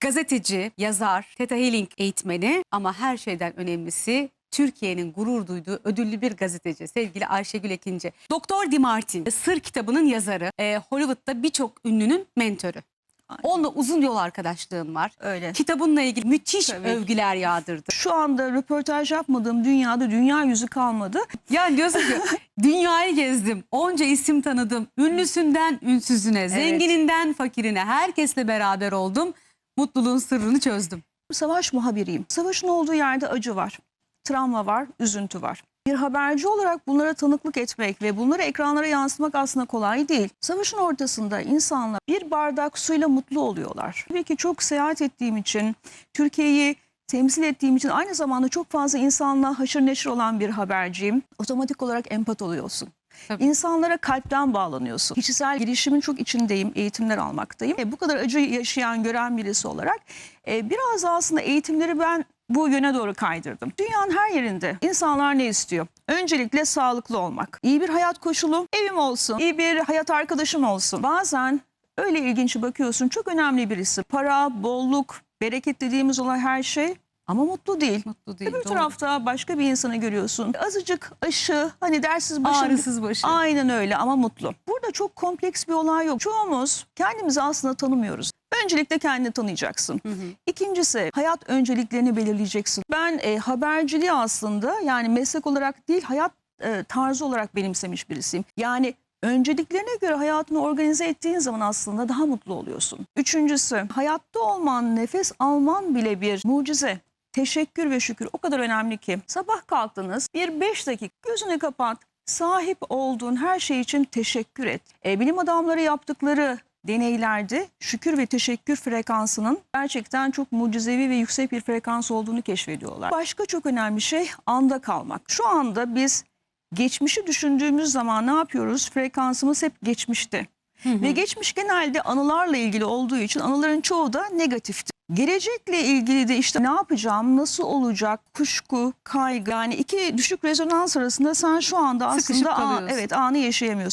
Gazeteci, yazar, Theta Healing eğitmeni ama her şeyden önemlisi Türkiye'nin gurur duyduğu ödüllü bir gazeteci sevgili Ayşegül Ekinci. Doktor Dimartin, Sır kitabının yazarı, e, Hollywood'da birçok ünlünün mentörü. Aynen. Onunla uzun yol arkadaşlığın var. Öyle. Kitabınla ilgili müthiş Tabii. övgüler yağdırdı. Şu anda röportaj yapmadığım dünyada dünya yüzü kalmadı. Yani diyorsun ki dünyayı gezdim, onca isim tanıdım. Ünlüsünden ünsüzüne, zengininden fakirine herkesle beraber oldum. Mutluluğun sırrını çözdüm. Savaş muhabiriyim. Savaşın olduğu yerde acı var, travma var, üzüntü var. Bir haberci olarak bunlara tanıklık etmek ve bunları ekranlara yansıtmak aslında kolay değil. Savaşın ortasında insanlar bir bardak suyla mutlu oluyorlar. Tabii ki çok seyahat ettiğim için, Türkiye'yi temsil ettiğim için aynı zamanda çok fazla insanla haşır neşir olan bir haberciyim. Otomatik olarak empat oluyorsun. Tabii. İnsanlara kalpten bağlanıyorsun. Kişisel gelişimin çok içindeyim, eğitimler almaktayım. E, bu kadar acı yaşayan, gören birisi olarak e, biraz da aslında eğitimleri ben bu yöne doğru kaydırdım. Dünyanın her yerinde insanlar ne istiyor? Öncelikle sağlıklı olmak, iyi bir hayat koşulu, evim olsun, iyi bir hayat arkadaşım olsun. Bazen öyle ilginç bakıyorsun, çok önemli birisi. Para, bolluk, bereket dediğimiz olay her şey ama mutlu değil. Mutlu değil. Öbür doğru. tarafta başka bir insanı görüyorsun. Azıcık aşı, hani dersiz başı. Ağrısız başı. Aynen öyle ama mutlu. Burada çok kompleks bir olay yok. Çoğumuz kendimizi aslında tanımıyoruz. Öncelikle kendini tanıyacaksın. Hı hı. İkincisi hayat önceliklerini belirleyeceksin. Ben e, haberciliği aslında yani meslek olarak değil hayat e, tarzı olarak benimsemiş birisiyim. Yani önceliklerine göre hayatını organize ettiğin zaman aslında daha mutlu oluyorsun. Üçüncüsü hayatta olman, nefes alman bile bir mucize. Teşekkür ve şükür o kadar önemli ki. Sabah kalktınız bir beş dakika gözünü kapat. Sahip olduğun her şey için teşekkür et. E, bilim adamları yaptıkları deneylerde şükür ve teşekkür frekansının gerçekten çok mucizevi ve yüksek bir frekans olduğunu keşfediyorlar. Başka çok önemli şey anda kalmak. Şu anda biz geçmişi düşündüğümüz zaman ne yapıyoruz? Frekansımız hep geçmişte. Ve geçmiş genelde anılarla ilgili olduğu için anıların çoğu da negatifti. Gelecekle ilgili de işte ne yapacağım, nasıl olacak, kuşku, kaygı yani iki düşük rezonans arasında sen şu anda Sıkışıp aslında kalıyorsun. evet anı yaşayamıyorsun.